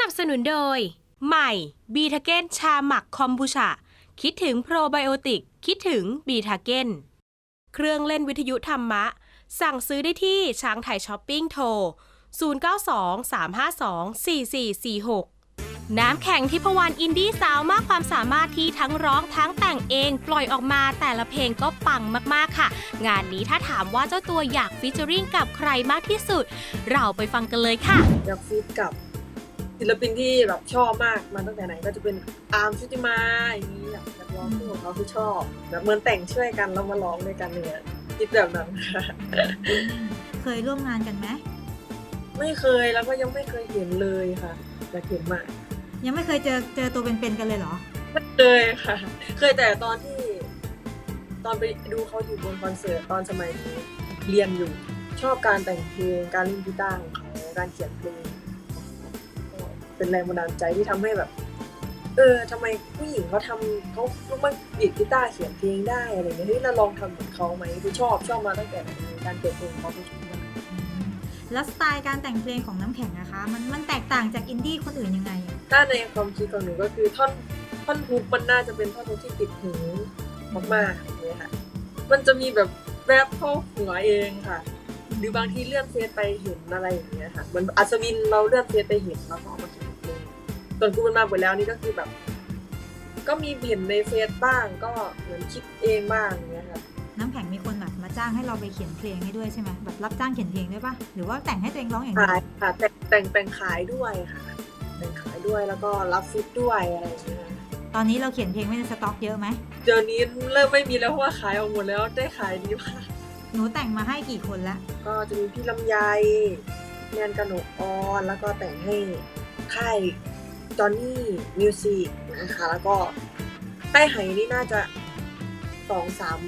นับสนุนโดย ใหม่บีทาเกนชาหมักคอมบูชา คิดถึงโปรไบโอติก คิดถึงบีทาเกนเครื่องเล่นวิทยุธรรมะ สั่งซื้อได้ที่ช้างไทยช้อปปิ้งโทร 0923524446 น้ำแข็งทิพวรรณอินดี้สาวมากความสามารถที่ทั้งร้องทั้งแต่งเอง ปล่อยออกมาแต่ละเพลงก็ปังมากๆค่ะ งานนี้ถ้าถามว่าเจ้าตัวอยากฟิชเจอริงกับใครมากที่สุด เราไปฟังกันเลยค่ะ อยากฟีดกับ ศิลปินที่แบบชอบมากมาตั้งแต่ไหนก็จะเป็นอาร์มชุติมาอย่างนี้อยากอยากร้องคู่ของเขาที่ชอบแบบเหมือนแต่งช่วยกันแล้วมาร้องด้วยกันเนี่ยคิดแบบนั้นค่ะเคยร่วมงานกันไหมไม่เคยแล้วก็ยังไม่เคยเห็นเลยค่ะอยากเห็นมากยังไม่เคยเจอเจอตัวเป็นๆกันเลยเหรอไม่เคยค่ะ เคยแต่ตอนที่ ตอนไปดูเขาอยู่บนคอนเสิร์ตตอนสมัยนี้เรียนอยู่ ชอบการแต่งเพลงการเล่นกีตาร์ของเขาการเขียนเพลงก็ เป็นแรงบันดาลใจที่ทำให้แบบ เออทำไมผู้หญิงเขาทำเขาลุกมาดีดกีตาร์เขียนเพลงได้อะไรเงี้ยเฮ้ยเราลองทำเหมือนเขาไหมคือชอบชอบมาตั้งแต่ไหนเลยการเขียนเพลงของเขาคือชอบมากแล้วสไตล์การแต่งเพลงของน้ำแข็งนะคะ มันมันแตกต่างจากอินดี้คนอื่นยังไงอะถ้าในความคิดของหนูก็คือท่อนท่อนฮุกมันน่าจะเป็นท่อนฮุกที่ติดหูมากๆอย่างเงี้ยค่ะ มันจะมีแบบแวบเข้าหัวเองค่ะ หรือบางทีเลื่อนเฟซไปเห็นอะไรอย่างเงี้ยค่ะเหมันอัศวินเราเลื่อนเฟซไปเห็นแล้วก็เอามาเขี ยนเพลงส่วนกูมันมาหมดแล้วนี่ก็คือแบบ ก็มีเห็นในเฟซบ้าง ก็เหมือนคิดเองบ้างอย่างเงี้ยค่ะน้ำแข็งมีคนแบบมาจ้างให้เราไปเขียนเพลงให้ด้วยใช่ไหมแบบรับจ้างเขียนเพลงด้วยปะหรือว่าแต่งให้ตัวเองร้องอย่างเดียขายวค่ะแต่งแต่งแต่งขายด้วยค่ะแต่งขายด้วยแล้วก็รับฟิตด้วยอะไรอย่างเงี้ยตอนนี้เราเขียนเพลงไว้ในสต็อกเยอะไหมเดี๋ยวนี้เริ่มไม่มีแล้วเพราะว่าขายออกหมดแล้วได้ขายดีมากหนูแต่งมาให้กี่คนละก็จะมีพี่ลำไยแนนกนกออนแล้วก็แต่งให้ค่าย จอนนี่มิวสิกนะคะแล้วก็ใต้ไหนี่น่าจะสองสาม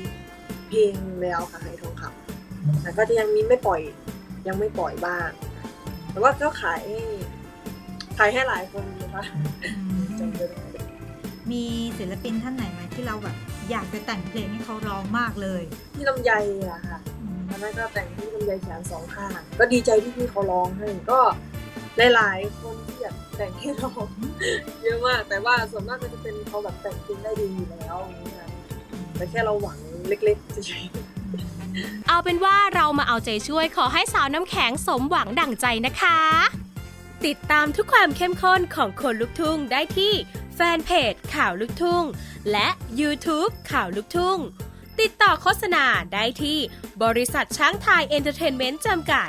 เพลงแล้วค่ะไหทองคำแต่ก็จะยังมีไม่ปล่อยยังไม่ปล่อยบ้าง แต่ว่าก็ขายให้ขายให้หลายคนนะคะจำไม่ได้มีศิลปินท่านไหนไหมที่เราแบบอยากจะแต่งเพลงให้เขาร้องมากเลยพี่ลำไยอะค่ะอืมตอนนั้นก็แต่งที่ลำไยแขนสองข้างก็ดีใจที่พี่เขาร้องให้ก็ หลายๆคนที่อยากแต่งให้เร้องเยอะมาก แต่ว่าส่วนมากก็จะเป็นเขาแบบแต่งเพลงได้ดีอยู่แล้วอย่างเงี้ยแต่แค่เราหวังเล็กๆเฉยเอาเป็นว่าเรามาเอาใจช่วยขอให้สาวน้ำแข็งสมหวังดั่งใจนะคะ ติดตามทุกความเข้มข้นของคนลุกทุ่งได้ที่แฟนเพจข่าวลุกทุ่ง และ YouTube ข่าวลุกทุ่ง ติดต่อโฆษณาได้ที่บริษัทช้างไทยเอนเตอร์เทนเมนต์จำกัด